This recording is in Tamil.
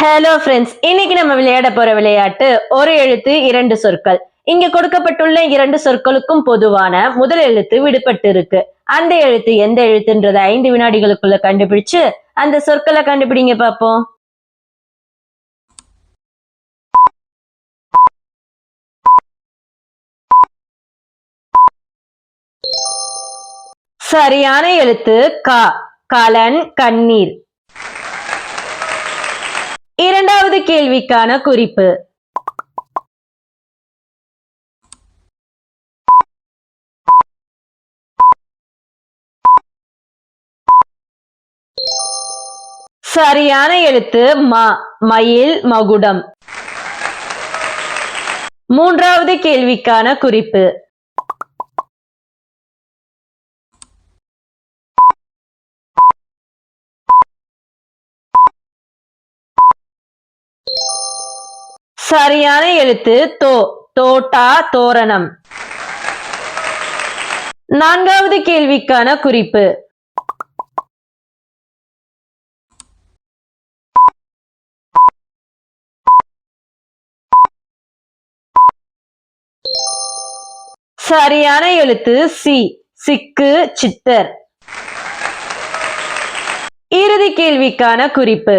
ஹலோ ஃப்ரெண்ட்ஸ் இன்னைக்கு நம்ம விளையாட போற விளையாட்டு ஒரு எழுத்து இரண்டு சொற்கள். இங்க கொடுக்கப்பட்டுள்ள இரண்டு சொற்களுக்கும் பொதுவான முதல் எழுத்து விடுபட்டு இருக்கு அந்த எழுத்து எந்த எழுத்துன்றதை ஐந்து வினாடிகளுக்குள்ள கண்டுபிடிச்சு அந்த சொற்களை கண்டுபிடிங்க பார்ப்போம் சரியான எழுத்து கா கலன் கண்ணீர். கேள்விக்கான குறிப்பு. சரியான எழுத்து ம மயில் மகுடம். மூன்றாவது கேள்விக்கான குறிப்பு. சரியான எழுத்து தோ தோட்டா தோரணம். நான்காவது கேள்விக்கான குறிப்பு. சரியான எழுத்து சி சிக்கு சித்தர். இறுதி கேள்விக்கான குறிப்பு.